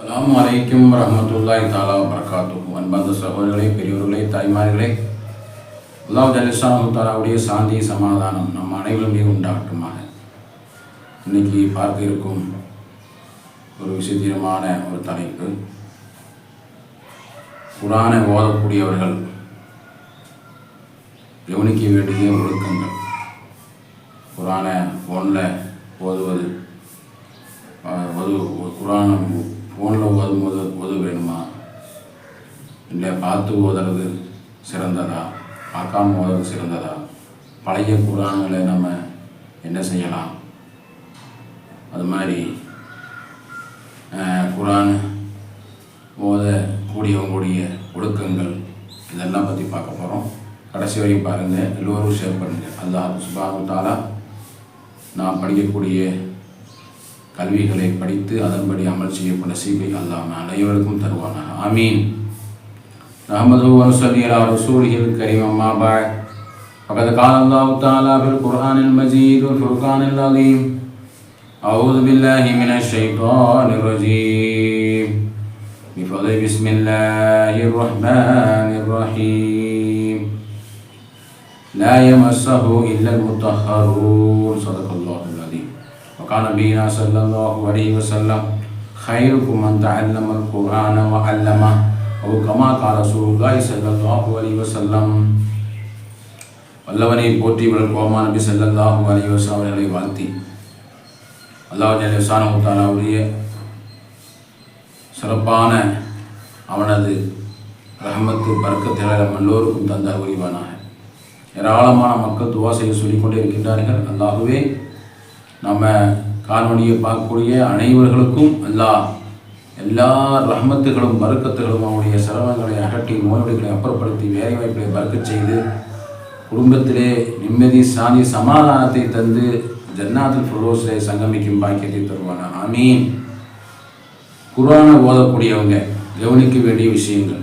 அலாம் வலைக்கும் ரஹமத்துல்லாய் தாலா வரகாத்து அன்பந்த சகோதரர்களே பெரியவர்களே தாய்மார்களே அல்லாஹ் ஜலிசானு தாலாவுடைய சாந்தி சமாதானம் நம் அனைவருமே உண்டாகட்டுமாக. இன்னைக்கு பார்க்க இருக்கும் ஒரு விசித்திரமான ஒரு தலைப்பு. குரானை ஓதக்கூடியவர்கள் கவனிக்க வேண்டிய ஒழுக்கங்கள். குரானை ஃபோனில் ஓதுவது அஹ், ஓது குரான் ஃபோனில் ஓதும் போது ஓத வேணுமா? இல்லை பார்த்து ஓதுறது சிறந்ததா? பார்க்காம ஓதுறது சிறந்ததா? பழைய குரான்களை நம்ம என்ன செய்யலாம்? அது மாதிரி குரான் ஓத கூடியவங்களுடைய ஒழுக்கங்கள் இதெல்லாம் பற்றி பார்க்க போகிறோம் கடைசி வரைக்கும் பாருங்கள் எல்லோரும் ஷேர் பண்ணுங்கள் அல்லாஹ் சுபானு தாலா படிக்கக்கூடிய கல்விகளை படித்து அதன்படி அமல் செய்யப்பட்ட சீபை அல்லாம அனைவருக்கும் தருவானாக ஆமீன் نحمده ونصلي على رسوله الكريم أما بعد فقد قال الله تعالى في القرآن المجيد والفرقان العظيم أعوذ بالله من الشيطان الرجيم بفضل بسم الله الرحمن الرحيم لا يمسه إلا المطهرون صدق الله العظيم وكان نبينا صلى الله عليه وسلم خيركم من تعلم القرآن وعلمه أو كما قال رسول الله صلى الله عليه وسلم வல்லவனை போற்றி வளர்ப்போமா நபி ஸல்லல்லாஹு அலைஹி வஸல்லம் அவர்களை வாழ்த்தி அல்லாஹ் ஜல்ல தாலாவுடைய சிறப்பான அவனது ரஹமத்து பறக்கத்தினால் நம் எல்லோருக்கும் தந்த உரிவானாக ஏராளமான மக்கள் துவா செய்ய சொல்லிக்கொண்டே இருக்கின்றார்கள் அல்லாகவே நம்ம காணொலியை பார்க்கக்கூடிய அனைவர்களுக்கும் அல்லாஹ் எல்லா ரஹமத்துகளும் மறுக்கத்துகளும் அவனுடைய சிரமங்களை அகற்றி நோய்களை அப்புறப்படுத்தி வேலை வாய்ப்புகளை பறக்கச் செய்து குடும்பத்திலே நிம்மதி சாந்தி சமாதானத்தை தந்து ஜன்னாத்துல் ஃபுரோஸிலே சங்கமிக்கும் பாக்கியத்தை தருவானா? ஆமீன். குரானை ஓதக்கூடியவங்க கவனிக்க வேண்டிய விஷயங்கள்.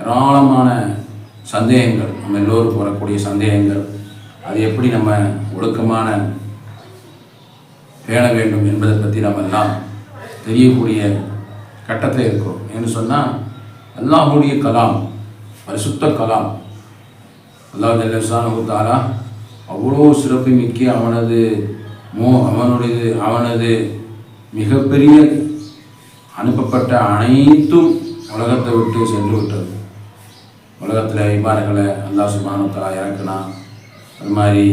ஏராளமான சந்தேகங்கள். நம்ம எல்லோருக்கும் வரக்கூடிய சந்தேகங்கள். அது எப்படி நம்ம ஒழுக்கமான பேண வேண்டும் என்பதை பற்றி நம்ம எல்லாம் தெரியக்கூடிய கட்டத்தில் இருக்கிறோம். என்று சொன்னால் அல்லாஹுடைய கலாம் பரிசுத்த கலாம் அல்லாஹ் ஜல்லசானு தாலா அவ்வளோ சிறப்பு மிக்க அவனது மோ அவனுடையது அவனது மிகப்பெரிய அனுப்பப்பட்ட அனைத்தும் உலகத்தை விட்டு சென்று விட்டது. உலகத்தில் ஐமார்களை அல்லா சுபானு தலா இறக்குனா அது மாதிரி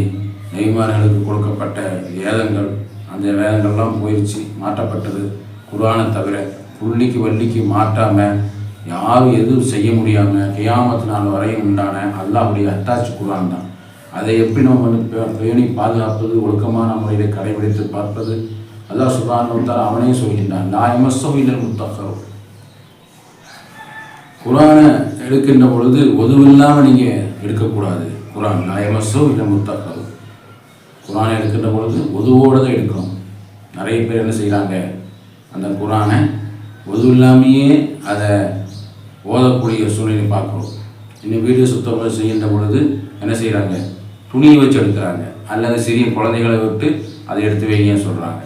நெய்மார்களுக்கு கொடுக்கப்பட்ட வேதங்கள் அந்த வேதங்கள்லாம் போயிடுச்சு மாற்றப்பட்டது. குரானை தவிர புள்ளிக்கு வள்ளிக்கு மாற்றாமல் யாரும் எதுவும் செய்ய முடியாமல் கியாமத்து நாள் வரையும் உண்டான அல்லாவுடைய அட்டாச் குரான் தான். அதை எப்படி நம்ம வந்து பேணி பாதுகாப்பது ஒழுக்கமான முறையில் கடைபிடித்து பார்ப்பது? அல்லாஹ் சுபானு தலா அவனே சொல்கின்றான் லா இல்லல் முத்தகரும் குரானை எடுக்கின்ற பொழுது ஒதுவில்லாமல் நீங்கள் எடுக்கக்கூடாது குரான் நாயமசோ இல்லை முத்தக்கோ குரானை எடுக்கின்ற பொழுது உதுவோடு தான் எடுக்கணும் நிறைய பேர் என்ன செய்கிறாங்க அந்த குரானை உது இல்லாமையே அதை ஓதக்கூடிய சூழ்நிலை பார்க்குறோம். இன்னும் வீடியோ சுத்தம் செய்கின்ற பொழுது என்ன செய்கிறாங்க துணியை வச்சு எடுக்கிறாங்க. அல்லது சிறிய குழந்தைகளை விட்டு அதை எடுத்து வைங்கன்னு சொல்கிறாங்க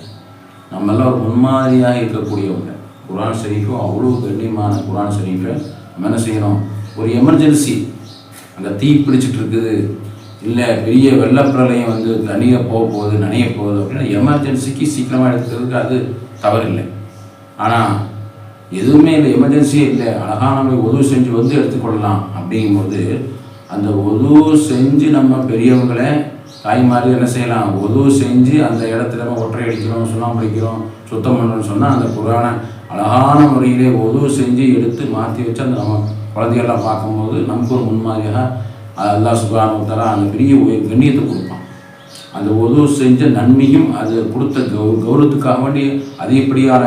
நம்மெல்லாம் ஒரு முன்மாதிரியாக இருக்கக்கூடியவங்க. குரான் ஷரீஃபும் அவ்வளோ கண்ணியமான குரான் ஷரீஃபை நம்ம என்ன செய்யணும் ஒரு எமர்ஜென்சி அந்த தீ பிடிச்சிட்டு இருக்குது. இல்லை பெரிய வெள்ளப்பிரளயம் வந்து நனிய போக போகுது நனைய போகுது அப்படின்னா எமர்ஜென்சிக்கு சீக்கிரமாக எடுக்கிறதுக்கு அது தவறில்லை. ஆனால் எதுவுமே இல்லை எமர்ஜென்சியே இல்லை. அழகாக நம்ம செஞ்சு வந்து எடுத்துக்கொள்ளலாம் அப்படிங்கும்போது அந்த உதவு செஞ்சு நம்ம பெரியவங்களை தாய்மாரி என்ன செய்யலாம்? உதவு செஞ்சு அந்த இடத்துல நம்ம ஒற்றை அடிக்கிறோம் சுண்ணாம்பு அடிக்கிறோம் சுத்தம் பண்ணுறோம்னு சொன்னால் அந்த புராண அழகான முறையிலே உதவு செஞ்சு எடுத்து மாற்றி வச்சு அந்த நம்ம குழந்தைகள்லாம் பார்க்கும்போது நமக்கு ஒரு முன்மாதிரியாக அல்லா சுபானுத்தரா அந்த பெரிய கண்ணியத்தை கொடுப்பான். அந்த உதவு செஞ்ச நன்மையும் அது கொடுத்த கௌ கௌரவத்துக்காக வேண்டி அதிகப்படியான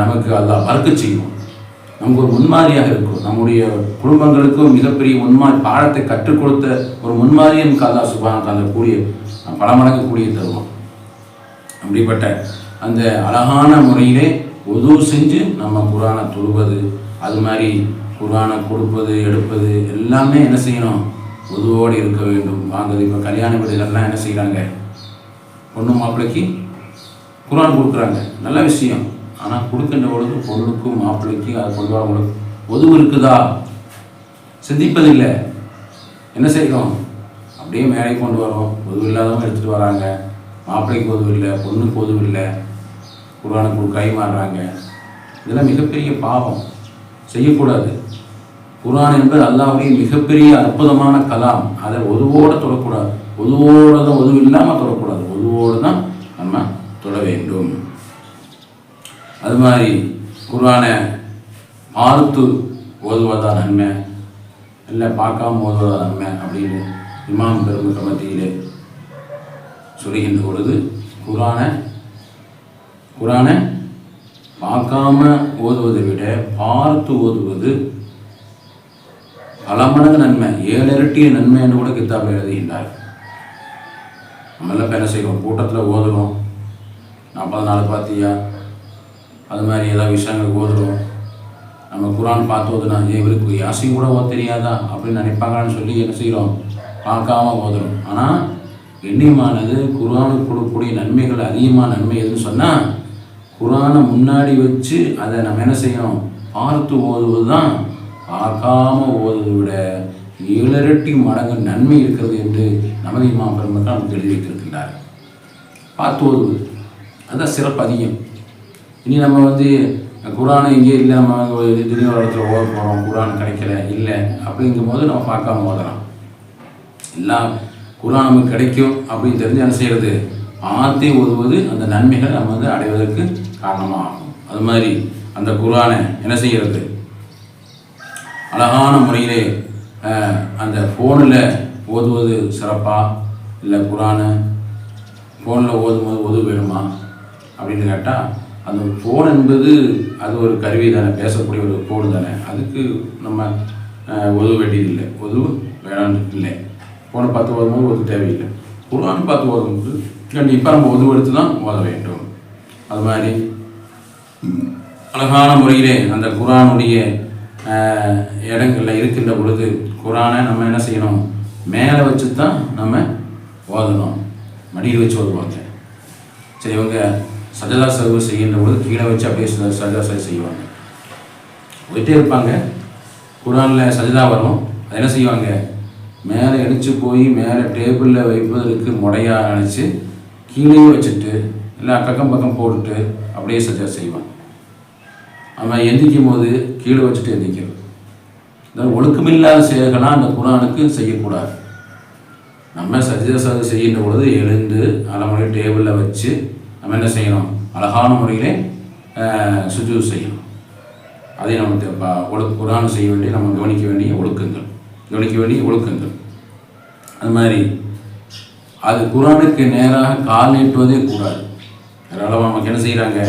நமக்கு அல்லா பறக்க செய்யும். நமக்கு ஒரு முன்மாதிரியாக இருக்கும். நம்முடைய குடும்பங்களுக்கும் மிகப்பெரிய முன்மாதிரி பாடத்தை கற்றுக் கொடுத்த ஒரு முன்மாதிரி நமக்கு அல்லா சுகான தந்த கூடிய பல மடங்கு கூடிய அப்படிப்பட்ட அந்த அழகான முறையிலே உதவு செஞ்சு நம்ம குரானை தொழுவது அது மாதிரி குரானை கொடுப்பது எடுப்பது எல்லாமே என்ன செய்யணும்? உதவோடு இருக்க வேண்டும். வாங்குது. இப்போ கல்யாண வீடுகள்லாம் என்ன செய்கிறாங்க பொண்ணு மாப்பிள்ளைக்கு குரான் கொடுக்குறாங்க. நல்ல விஷயம். ஆனால் கொடுக்கின்ற பொழுது பொண்ணுக்கும் மாப்பிள்ளைக்கும் அது கொண்டு வரவங்களுக்கு ஒதுவு இருக்குதா? சிந்திப்பதில்லை. என்ன செய்கிறோம் அப்படியே மேலே கொண்டு வரோம். பொதுவு இல்லாதவங்க எடுத்துகிட்டு வராங்க. மாப்பிள்ளைக்கு பொதுவு இல்லை பொண்ணுக்கு பொதுவு இல்லை. குரானுக்கு கை மாறுறாங்க. இதெல்லாம் மிகப்பெரிய பாவம். செய்யக்கூடாது. குரான் என்பது அல்லாவுடைய மிகப்பெரிய அற்புதமான கலாம். அதை ஒதுவோடு தொடக்கூடாது. ஒதுவோடு தான் ஒதுவு இல்லாமல் தொடக்கூடாது. ஒதுவோடு தான் நம்ம தொட வேண்டும். அது மாதிரி குரானை பார்த்து ஓதுவதா நன்மை? இல்லை பார்க்காம ஓதுவதா நன்மை? அப்படின்னு இமாம் பெருமிக்க மத்தியிலே சொல்லுகின்ற பொழுது குரானை குரானை பார்க்காம ஓதுவதை விட பார்த்து ஓதுவது பல மடங்கு நன்மை ஏழு இரட்டிய நன்மை என்று கூட கித்தாப் எழுதுகின்றார் நம்மளாம் என்ன செய்வோம்? கூட்டத்தில் ஓதுறோம் நாற்பது நாள் பார்த்தியா அது மாதிரி ஏதாவது விஷயங்கள் ஓதுறோம். நம்ம குரான் பார்த்து ஓதுனா இவருக்கு யாசி கூட ஓ தெரியாதா? அப்படின்னு நினைப்பாங்கன்னு சொல்லி என்ன செய்கிறோம் பார்க்காம ஓதுறோம். ஆனால் எண்ணியமானது குரானுக்கு கொடுக்கக்கூடிய நன்மைகள் அதிகமான நன்மை எதுன்னு சொன்னால் குரானை முன்னாடி வச்சு அதை நம்ம என்ன செய்யணும்? பார்த்து ஓதுவது தான் பார்க்காம ஓதுவதை விட ஏழரட்டி மடங்கு நன்மை இருக்கிறது என்று நமது இமா பெருமக்கள் நமக்கு எழுதி வைத்திருக்கின்றார் பார்த்து ஓதுவது அதுதான் சிறப்பு அதிகம். இனி நம்ம வந்து குரானை இங்கே இல்லை நம்ம திடீர் இடத்துல ஓத போகிறோம் குரான் கிடைக்கல இல்லை அப்படிங்கும் போது நம்ம பார்க்காம ஓதலாம். எல்லாம் குரான் நமக்கு கிடைக்கும் அப்படின்னு தெரிஞ்சு என்ன செய்கிறது பார்த்தே ஓதுவது அந்த நன்மைகள் நம்ம வந்து அடைவதற்கு காரணமாகும். அது மாதிரி அந்த குரானை என்ன செய்கிறது அழகான முறையிலே அந்த ஃபோனில் ஓதுவது சிறப்பா? இல்லை குரானை ஃபோனில் ஓதும்போது உதவு வேணுமா? அப்படின்னு கேட்டால் அந்த ஃபோன் என்பது அது ஒரு கருவி தானே பேசக்கூடிய ஒரு ஃபோன் தானே. அதுக்கு நம்ம உதவ வேண்டியதில்லை. உதவு வேணான்னு இல்லை. ஃபோனை பார்த்து ஓதும்போது ஒது தேவையில்லை. குரான் பார்த்து ஓதும்போது கண்டிப்பாக நம்ம உதவு எடுத்து தான் ஓத வேண்டும். அது மாதிரி அழகான முறையிலே அந்த குரானுடைய இடங்களில் இருக்கின்ற பொழுது குரானை நம்ம என்ன செய்யணும்? மேலே வச்சு தான் நம்ம ஓதணும். மடியில் வச்சு ஓதுவாங்க சரி இவங்க சஜதா சர்வு செய்கின்ற பொழுது கீழே வச்சு அப்படியே சஜதா சர்வ் செய்வாங்க. போயிட்டே இருப்பாங்க. குரானில் சஜதா வரும். அது என்ன செய்வாங்க? மேலே அடித்து போய் மேலே டேபிளில் வைப்பதற்கு முடையாக நினச்சி கீழே வச்சுட்டு இல்லை அக்கம் பக்கம் போட்டுட்டு அப்படியே சஜா செய்வாங்க. அவன் எந்திக்கும் போது கீழே வச்சுட்டு எந்திக்கிறது இந்த ஒழுக்கமில்லாத செயல்களாக அந்த குரானுக்கு செய்யக்கூடாது. நம்ம சஜித சது செய்கின்ற பொழுது எழுந்து அலமுறை டேபிளில் வச்சு நம்ம என்ன செய்யணும்? அழகான முறையிலே சுஜு செய்யணும். அதை நம்ம ஒழு குரான் செய்ய வேண்டிய நம்ம கவனிக்க வேண்டிய ஒழுக்கங்கள். கவனிக்க வேண்டிய ஒழுக்கங்கள். அது மாதிரி அது குரானுக்கு நேராக கால் நீட்டுவதே கூடாது. அதனால் நமக்கு என்ன செய்கிறாங்க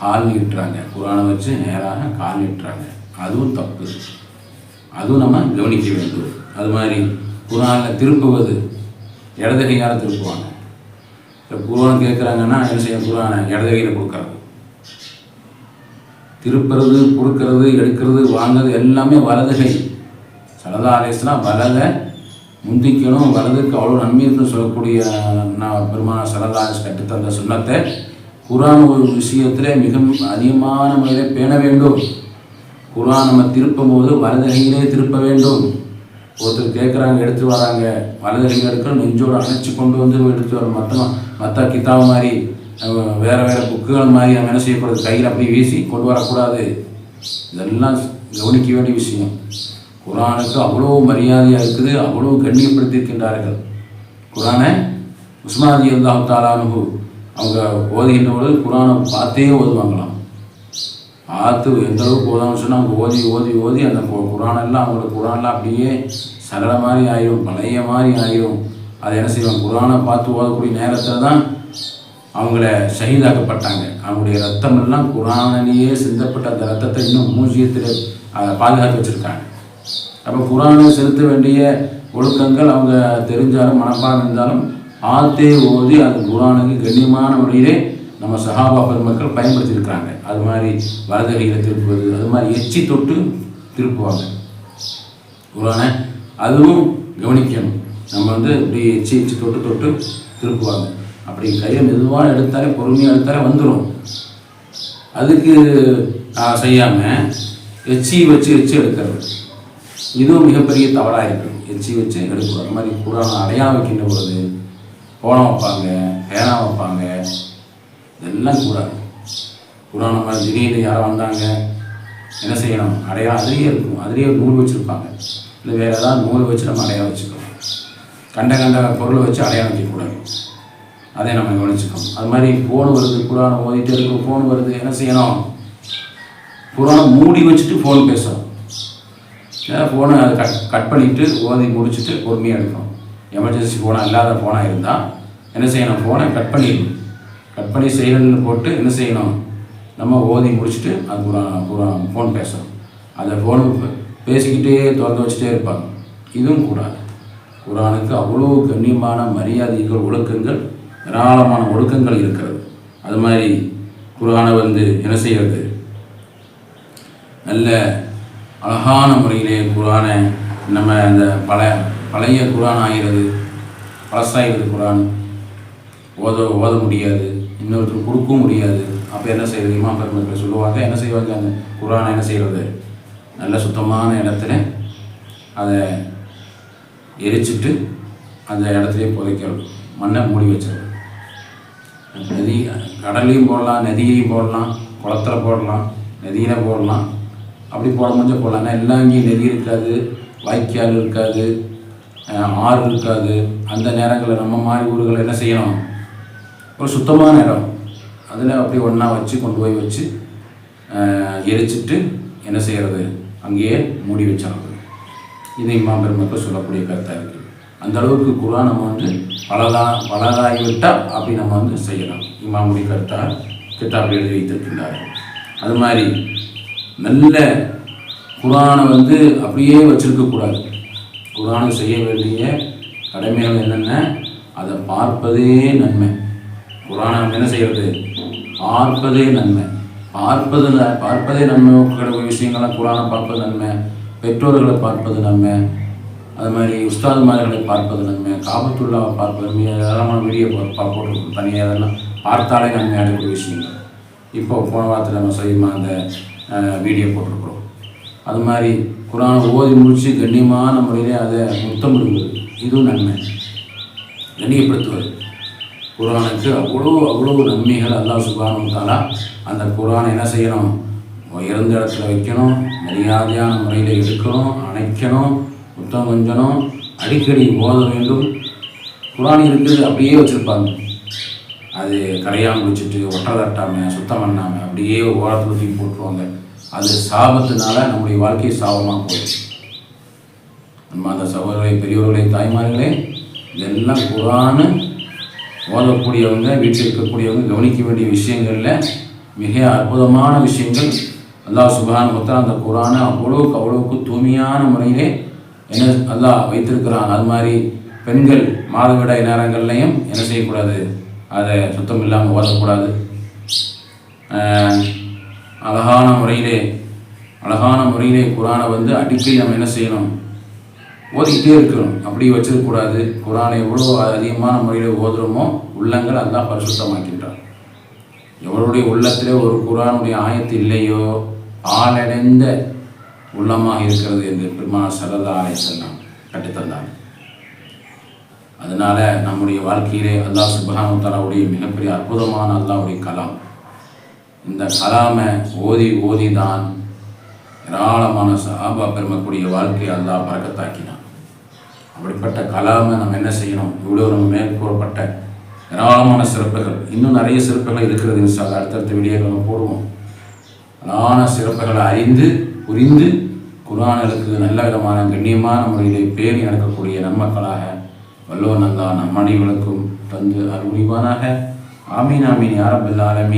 கால் நீட்டுறாங்க குரானை வச்சு நேராக கால் நீட்டுறாங்க அதுவும் தப்பு. அதுவும் நம்ம கவனிக்க வேண்டும். அது மாதிரி குரானில் திருப்புவது இடது கையால் திருப்புவாங்க. இப்போ குரான் கேட்குறாங்கன்னா என்ன செய்ய? குரானை இடது கையில் கொடுக்குறாங்க திருப்புறது கொடுக்கறது எடுக்கிறது வாங்கிறது எல்லாமே வலது கை. சலதா அலேஸ்லாம் வலதை முந்திக்கணும். வலதுக்கு அவ்வளோ நன்மை இருக்குன்னு சொல்லக்கூடிய நான் பெருமான சலதா கட்டுத்தந்த சுண்ணத்தை குரான் ஒரு விஷயத்தில் மிக அதிகமான முறையில் பேண வேண்டும். குரான் நம்ம திருப்பும் போது வலதகையிலே திருப்ப வேண்டும். ஒருத்தர் கேட்குறாங்க எடுத்து வராங்க வலதகையில் எடுக்கிற நெஞ்சோடு அணைச்சி கொண்டு வந்து எடுத்து வர மற்ற மற்ற கிதாப் மாதிரி வேறு வேறு புக்குகள் மாதிரி நம்ம என்ன செய்யக்கூடாது? கையில் அப்படி வீசி கொண்டு வரக்கூடாது. இதெல்லாம் கவனிக்க வேண்டிய விஷயம். குரானுக்கு அவ்வளோ மரியாதையாக இருக்குது அவ்வளோ கண்ணியப்படுத்தியிருக்கின்றார்கள் குரானை உஸ்மாதி அல்லாஹு தாலானுகு அவங்க ஓதுகின்ற பொழுது குரானை பார்த்தே ஓதுவாங்களாம். பார்த்து எந்த அளவுக்கு ஓதான்னு சொன்னால் அவங்க ஓதி ஓதி ஓதி அந்த குரானெல்லாம் அவங்களோட குரானெல்லாம் அப்படியே சரள மாதிரி ஆயிரும் பழைய மாதிரி ஆயிரும். அதை என்ன செய்வாங்க? குரானை பார்த்து ஓதக்கூடிய நேரத்தில் தான் அவங்கள ஷஹீதாக்கப்பட்டாங்க. அவங்களுடைய ரத்தம் எல்லாம் குரானிலேயே சிந்தப்பட்ட அந்த ரத்தத்தை இன்னும் மூஜியத்தில் பாதுகாத்து வச்சுருக்காங்க. அப்போ குரானை செலுத்த வேண்டிய ஒழுக்கங்கள் அவங்க தெரிஞ்சாலும் மனப்பாடம் இருந்தாலும் ஆத்தே ஓதி அது குரானுக்கு கண்ணியமான முறையிலே நம்ம சஹாபா பெருமக்கள் பயன்படுத்தியிருக்கிறாங்க. அது மாதிரி வரதகையில் திருப்புவது அது மாதிரி எச்சி தொட்டு திருப்புவாங்க. குரானை அதுவும் கவனிக்கணும். நம்ம வந்து இப்படி எச்சி எச்சி தொட்டு தொட்டு திருப்புவாங்க. அப்படி கையை மெதுவாக எடுத்தாலே பொறுமையாக எடுத்தாலே வந்துடும் அதுக்கு செய்யாமல் எச்சி வச்சு எச்சி எடுக்கிறது. இதுவும் மிகப்பெரிய தவறாக இருக்கும் எச்சி வச்சு எடுக்கிறோம் அது மாதிரி குரானை அடையாளம் வைக்கின்ற பொழுது கோலம் வைப்பாங்க பேனா வைப்பாங்க இதெல்லாம் கூடாது. குரானை மாதிரி திடீர்னு யாரோ வந்தாங்க என்ன செய்யணும்? அடையா அதுலேயே இருக்கும். அதுலேயே நூல் வச்சுருப்பாங்க. இல்லை வேறு ஏதாவது நூல் வச்சு நம்ம அடையா வச்சுக்கணும் கண்ட கண்ட பொருளை வச்சு அடையாளம் வைக்கக்கூடாது. அதை நம்ம கவனிச்சுக்கணும். அது மாதிரி ஃபோன் வருது குரானை ஓதிட்டு இருக்கும் ஃபோன் வருது என்ன செய்யணும்? குரானை மூடி வச்சுட்டு ஃபோன் பேசணும். ஃபோனை அதை கட் கட் பண்ணிவிட்டு ஓதி முடிச்சுட்டு பொறுமையாக எடுக்கணும். எமர்ஜென்சி ஃபோனாக இல்லாத ஃபோனாக இருந்தால் என்ன செய்யணும்? ஃபோனை கட் பண்ணிடணும். கட் பண்ணி செய்யணும்னு போட்டு என்ன செய்யணும்? நம்ம ஓதி முடிச்சுட்டு அது குரான் குரான் ஃபோன் பேசணும். அந்த ஃபோனு பேசிக்கிட்டே திறந்து வச்சுட்டே இருப்பாங்க. இதுவும் கூடாது. குரானுக்கு அவ்வளோ கண்ணியமான மரியாதைகள் ஒழுக்கங்கள் ஏராளமான ஒழுக்கங்கள் இருக்கிறது. அது மாதிரி குரானை வந்து என்ன செய்கிறது நல்ல அழகான முறையிலே குரானை நம்ம அந்த பல பழைய குரான் ஆகிறது பழசாகிறது குரான். ஓத ஓத முடியாது இன்னொருத்தர் கொடுக்கவும் முடியாது. அப்போ என்ன செய்யறது இமாம் பெருமக்கள் சொல்லுவாங்க என்ன செய்வாங்க? அந்த குரானை என்ன செய்கிறது நல்ல சுத்தமான இடத்துல அதை எரிச்சிட்டு அந்த இடத்துலையே புதைக்கிறது. மண்ணை மூடி வச்சிடும் நதி கடல்லையும் போடலாம் நதியையும் போடலாம் குளத்துல போடலாம் நதியில் போடலாம். அப்படி போட முடிஞ்ச போடலாம். ஏன்னா எல்லாம் இங்கேயும் நதி இருக்காது வாய்க்கால் இருக்காது ஆறு இருக்காது. அந்த நேரங்களில் நம்ம மாதிரி ஊர்களை என்ன செய்யணும்? ஒரு சுத்தமான இடம். அதில் அப்படி ஒன்றா வச்சு கொண்டு போய் வச்சு எரிச்சிட்டு என்ன செய்கிறது அங்கேயே மூடி வச்சாங்க இது இமாம் பெருமக்கள் சொல்லக்கூடிய கருத்தாக இருக்குது. அந்த அளவுக்கு குரான் நம்ம வந்து பலதா பலதாகிவிட்டால் அப்படி நம்ம வந்து செய்யலாம். இமாமுடைய கருத்தாக கிட்டாப்பில் எழுதி வைத்திருக்கின்றார்கள் அது மாதிரி நல்ல குரானை வந்து அப்படியே வச்சுருக்கக்கூடாது குரானை செய்ய வேண்டிய கடமைகள் என்னென்ன? அதை பார்ப்பதே நன்மை. குரானை நம்ம என்ன செய்கிறது பார்ப்பதே நன்மை. பார்ப்பது பார்ப்பதே நன்மை கிடைக்கிற விஷயங்கள்லாம் குரானை பார்ப்பது நன்மை. பெற்றோர்களை பார்ப்பது நன்மை. அது மாதிரி உஸ்தாதுமார்களை பார்ப்பது நன்மை. காபத்துள்ளாவை பார்ப்பது நன்மை. ஏராளமான வீடியோ போட்டு தனியாக அதெல்லாம் பார்த்தாலே நன்மை அடைக்கிற விஷயங்கள். இப்போ போன வாரத்தில் நம்ம செய்யுமா அந்த வீடியோ போட்டிருக்கிறோம். அது மாதிரி குரானை ஓதி முடித்து கண்ணியமான முறையிலே அதை முத்தமிடுவது இதுவும் நன்மை. கண்ணியப்படுத்துவது. குரானுக்கு அவ்வளோ அவ்வளோ நன்மைகள் அல்லாஹ் சுபானுத்தாலா அந்த குரானை என்ன செய்யணும்? இறந்த இடத்துல வைக்கணும் மரியாதையான முறையில் எடுக்கணும் அணைக்கணும் முத்தம் கொஞ்சணும் அடிக்கடி ஓத வேண்டும். குரான் இருக்கிறது அப்படியே வச்சுருப்பாங்க. அது கரையாமல் வச்சுட்டு ஒட்டை தட்டாமல் சுத்தம் பண்ணாமல் அப்படியே ஓரத்தில் தூக்கி போட்டுருவாங்க. அது சாபத்தினால நம்முடைய வாழ்க்கை சாபமாக போயிடும் நம்ம அந்த சகோதரரை பெரியவர்களை தாய்மார்களே இதெல்லாம் குரானு ஓதக்கூடியவங்க வீட்டில் இருக்கக்கூடியவங்க கவனிக்க வேண்டிய விஷயங்களில் மிக அற்புதமான விஷயங்கள். அல்லாஹ் சுபான் மொத்தம் அந்த குரானை அவ்வளோக்கு அவ்வளோக்கு தூய்மையான முறையிலே என்ன அல்லாஹ் வைத்திருக்கிறான். அது மாதிரி பெண்கள் மாதவிடாய் நேரங்கள்லையும் என்ன செய்யக்கூடாது? அதை சுத்தம் இல்லாமல் ஓதக்கூடாது. அழகான முறையிலே அழகான முறையிலே குரானை வந்து அடிக்கடி நம்ம என்ன செய்யணும்? ஓதிக்கிட்டே இருக்கணும். அப்படி வச்சிருக்கக்கூடாது. குரானை எவ்வளோ அதிகமான முறையில் ஓதுறோமோ உள்ளங்கள் அல்லாஹ் பரிசுத்தமாக்கின்றார் எவருடைய உள்ளத்திலே ஒரு குரானுடைய ஆயத்து இல்லையோ ஆளடைந்த உள்ளமாக இருக்கிறது என்று பெருமான சரதா அலை செல்லாம் கட்டுத்தந்தார் அதனால் நம்முடைய வாழ்க்கையிலே அல்லாஹ் சுபஹானுத்தாலாவுடைய மிகப்பெரிய அற்புதமான அல்லாவுடைய கலாம். இந்த கலாமை ஓதி ஓதி தான் ஏராளமான சாபா பெருமக்கூடிய வாழ்க்கையை அல்லாஹ் பறக்கத்தாக்கினான். அப்படிப்பட்ட கலாமை நம்ம என்ன செய்யணும்? இவ்வளோ நம்ம மேற்கூறப்பட்ட ஏராளமான சிறப்புகள். இன்னும் நிறைய சிறப்புகள் இருக்கிறது சார் அடுத்தடுத்த வீடியோ நம்ம போடுவோம். அழகான சிறப்புகளை அறிந்து புரிந்து குரான்களுக்கு நல்ல விதமான கண்ணியமான முறையிலே பேணி நடக்கக்கூடிய நன்மக்களாக வல்லோ நந்தா நம் அனைவருக்கும் தந்து அருள்வானாக ஆமீன் ஆமீன் யாரபில் ஆலமீன்.